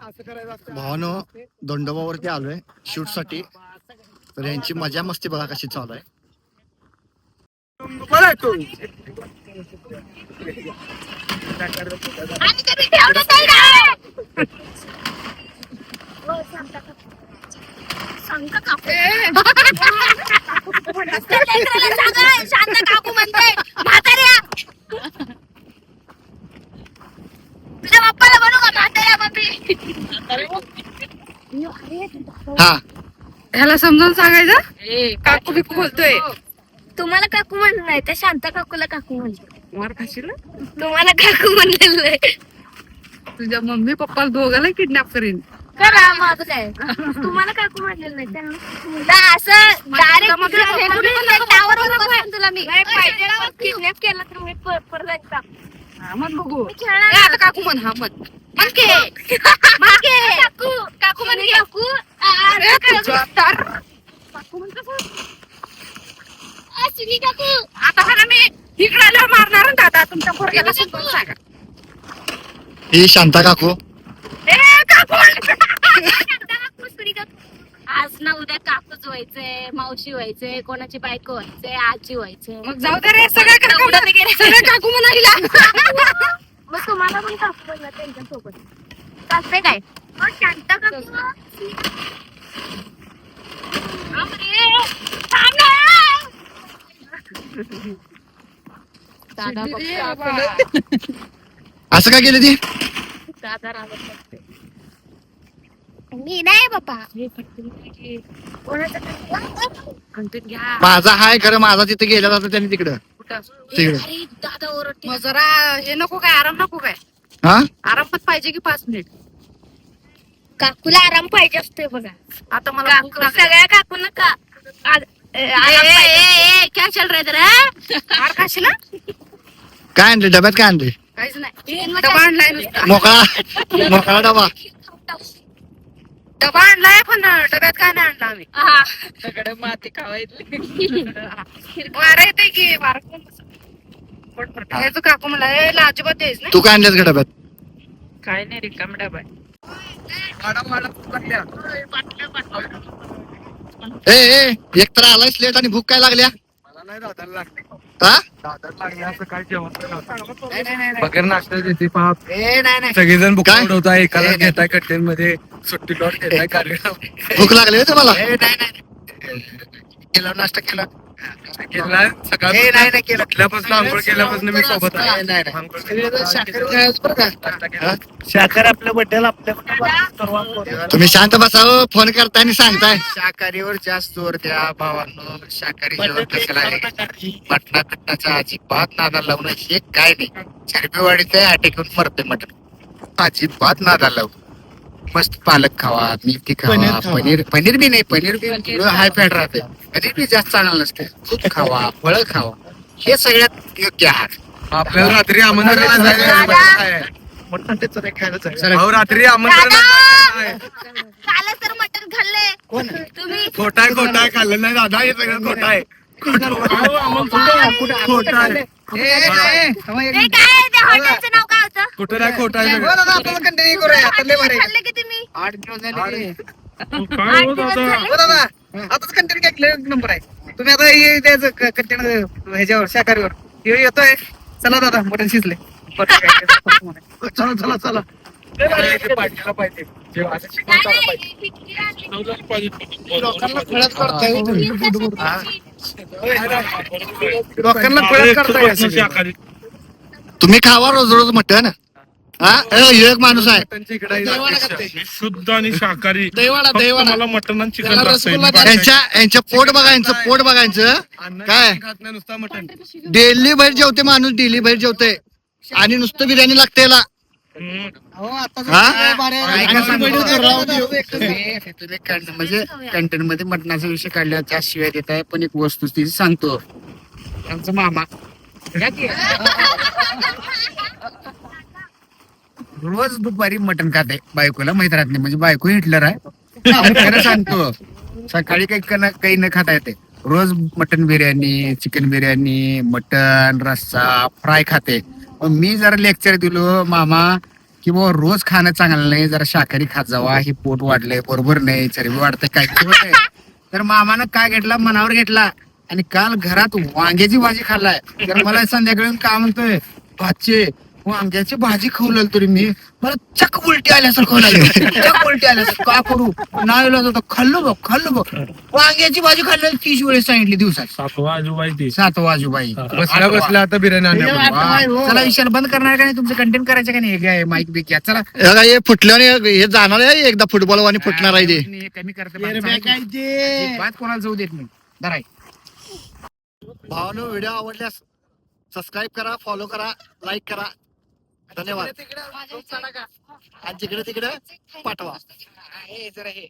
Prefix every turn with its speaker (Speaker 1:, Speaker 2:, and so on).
Speaker 1: भावानो दंडोबावरती आलोय शूटसाठी तर यांची मजा मस्ती बघा कशी चालू आहे.
Speaker 2: सांगा, शांत काकू म्हणते.
Speaker 1: हा.
Speaker 3: ह्याला समजावून सांगायचं? काकू बिकू बोलतोय.
Speaker 2: तुम्हाला काकू म्हणलं नाही त्या शांता काकूला काकू म्हणलं.
Speaker 3: मार खाशील?
Speaker 2: तुम्हाला काकू म्हणलेलं. नाही
Speaker 3: तुझ्या मम्मी पप्पा दोघाला किडनॅप करीन.
Speaker 2: करा माझं काय? तुम्हाला काकू म्हणलेलं नाही त्यांना असं डायरेक्ट तुला मी किडनॅप केलं तर मी पर- परत जाईन.
Speaker 3: हा, मग बघू.
Speaker 2: मी खेळणार
Speaker 3: ए, आता काकू म्हण हा
Speaker 2: की. काकू काकू म्हण की. काकू.
Speaker 3: आता मी इकडे मारणार दादा तुमच्या पोरग्याला सांगा.
Speaker 1: ही शांता काकू.
Speaker 3: ए.
Speaker 2: आज ना उद्या काकूच व्हायचंय मावशी व्हायचंय कोणाची बायको व्हायचंय आजी व्हायचंय.
Speaker 3: मग जाऊ दे रे सगळं काकू. सगळं काकू
Speaker 2: मग तुम्हाला पण काकू बनला त्यांच्यासोबत. काय शांता
Speaker 1: असं काय केलं ती?
Speaker 3: दादा रागत बसते.
Speaker 2: मी नाही बाबा. कोणाचं
Speaker 3: कंटेन घ्या.
Speaker 1: माझा हाय खरं माझा तिथे गेला जातो त्यांनी तिकडं.
Speaker 3: कुठं?
Speaker 1: तिकडं.
Speaker 2: अरे दादा ओरडते.
Speaker 3: मग जरा हे नको काय आराम नको काय?
Speaker 1: हा?
Speaker 3: आराम पण पाहिजे की पाच मिनिट?
Speaker 2: काकूला आराम पाहिजे असतोय बघा.
Speaker 3: आता मला भूक
Speaker 2: काकू
Speaker 3: लागली.
Speaker 2: सगळ्या काकूंना का आ- ए, आराम पाहिजे.
Speaker 3: क्या चल रहा इधर मार खाशील ना?
Speaker 1: काय आणले डब्यात काय आणले
Speaker 3: काहीच नाही. डबा आणलाय नुसता.
Speaker 1: मोकळा मोकळा डबा.
Speaker 3: डबा आणलाय पण डब्यात काय नाही आणला आम्ही.
Speaker 2: हा.
Speaker 3: माती वारा येते की वारा कोण? काकू मला "ए, ला अजिबात द्यायच ना
Speaker 1: तू काय आणलेस का डब्यात
Speaker 3: काय नाही रिकाम डबा
Speaker 1: ए ए एक तर आलायस लेट आणि भूक काय लागल्या? हा?
Speaker 4: नाश्ता देते पाप.
Speaker 1: ए नाही नाही.
Speaker 4: सगळेजण बुक
Speaker 1: काय?
Speaker 4: होता एकाला. घेताय कंटेन मध्ये सुट्टी लॉट घेताय कार्यक्रम.
Speaker 1: भूक लागली तुम्हाला? केला नाश्ता केला.
Speaker 4: सकाळ
Speaker 1: नाही, नाही केलं.
Speaker 4: उठल्यापासून आंघोळ केल्यापासून मी सोबत आहे.
Speaker 1: नाही, नाही.
Speaker 4: आंघोळ.
Speaker 1: हा?
Speaker 5: आपल्या बड्डेला आपल्या
Speaker 1: तुम्ही शांत बसावं फोन करताय आणि सांगताय. शाकाहारीवर जास्त जोर द्या भावांनो. शाकाहारी जेवण कसं आहे? मटणा कट्टाचा अजिबात नादा लावणं हे काय नाही. चरबीवाडीचं अटॅक मरते मटण. अजिबात नादा लावू. मस्त पालक खावा मेथी
Speaker 5: पनीर
Speaker 1: खावा. पनीर पनीर बी नाही पनीर बी हाय फॅट राहते. पनीर बी जास्त चांगलं नसते. दूध खावा फळं खावा. हे सगळ्यात योग्य आहार.
Speaker 4: आपल्याला रात्री आमंत्रण आहे.
Speaker 1: चला.
Speaker 4: अहो, रात्री आमंत्रण आहे.
Speaker 2: कालच तर मटण खाल्ले तुम्ही?
Speaker 4: खोटा आहे खोटा आहे खाल्लं नाही दादा हे सगळं खोटा आहे खोटा आहे
Speaker 2: ते काय? आहे त्या हॉटेलचं नाव काय होतं?
Speaker 4: कुठं नाही खोटा आहे सगळं.
Speaker 2: खाल्ले की तुम्ही
Speaker 1: आठ दिवस झाले.
Speaker 2: आठ दिवस. झाले?
Speaker 5: आताच कंटेंट नंबर आहे. तुम्ही आता हे द्यायचं कंटेंट ह्याच्यावर शाकाहारीवर. हे येतोय. चला दादा मटन शिजले. चला चला चला.
Speaker 4: पाहिजे. जेव्हा असं
Speaker 2: काय
Speaker 4: शिकवताना
Speaker 2: नाही,
Speaker 4: पाहिजे.
Speaker 2: ही खिचडी आणली.
Speaker 1: लोकांना कळत करताय
Speaker 2: ही कशी खिचडी?
Speaker 5: लोकांना कळत करताय
Speaker 1: तुम्ही खावा रोज रोज मटन हा ह्यो एक माणूस आहे
Speaker 4: इकडे.
Speaker 6: शुद्ध आणि शाकाहारी
Speaker 1: दैवाडा
Speaker 6: फक्त
Speaker 1: दैवाडा
Speaker 6: मला मटण आणि चिकन
Speaker 1: त्याला
Speaker 6: लागतंय.
Speaker 1: रसगुल्ला द्या. यांच्या यांच्या पोट बघायचं पोट बघायचं काय?
Speaker 4: खात नाही नुसता मटण
Speaker 1: डेली बाहेर जेवते माणूस डेली बाहेर जेवते आणि नुसतं बिर्याणी लागते याला
Speaker 6: हम्म.
Speaker 1: हा?
Speaker 2: तुम्ही
Speaker 1: तुम्ही कंट- म्हणजे कंटेंटमध्ये मटणाचा विषय काढला त्या शिवाय देत आहे पण एक वस्तू ती सांगतो आमचा मामा. रोज दुपारी मटण खाते बायकोला माहीत राहत नाही म्हणजे बायको हिटलर आहे. खरं सांगतो सकाळी काही काही न खाता येते. रोज mutton biryani chicken biryani mutton रस्सा फ्राय खाते. मग मी जरा लेक्चर दिलो मामा की बाबा रोज खाणं चांगलं नाही जरा शाकाहारी खात जावा. हे पोट वाढलंय बरोबर नाही चरबी वाढते काय होत नाही तर मामानं काय घेतला? मनावर घेतला. आणि काल घरात वांग्याची भाजी खाल्लाय. तर मला संध्याकाळी का काय म्हणतोय? भाचे वांग्याची भाजी खाऊ तरी मी. मला चक उलटी आल्यासारखं लागलं. चक उलटी आल्यासारखं. का करू? नाही होतं खाल्लो बघ खाल्लो बघ. वांग्याची भाजी खाल्ली तीस वेळेस सांगितली दिवसात.
Speaker 6: सातवा आजोबाई ते.
Speaker 1: सात वाजूबाई
Speaker 4: बसल्या बसल्या आता बिर्याणी आपण.
Speaker 1: चला विशाल बंद करणार का नाही? तुमचं कंटेंट करायचं का नाही? काय माईक बिक घ्या. चला.
Speaker 7: हे काय हे फुटल्याने हे जाणार आहे? एकदा फुटबॉल आणि फुटणार आहे ते.
Speaker 1: हे कमी करते बात कोणाला जाऊ देत नाही. धराय
Speaker 7: भावानो व्हिडिओ आवडल्यास सबस्क्राईब करा फॉलो करा लाईक करा. धन्यवाद. आणि जिकडे तिकडे पाठवा.
Speaker 1: हे जरा हे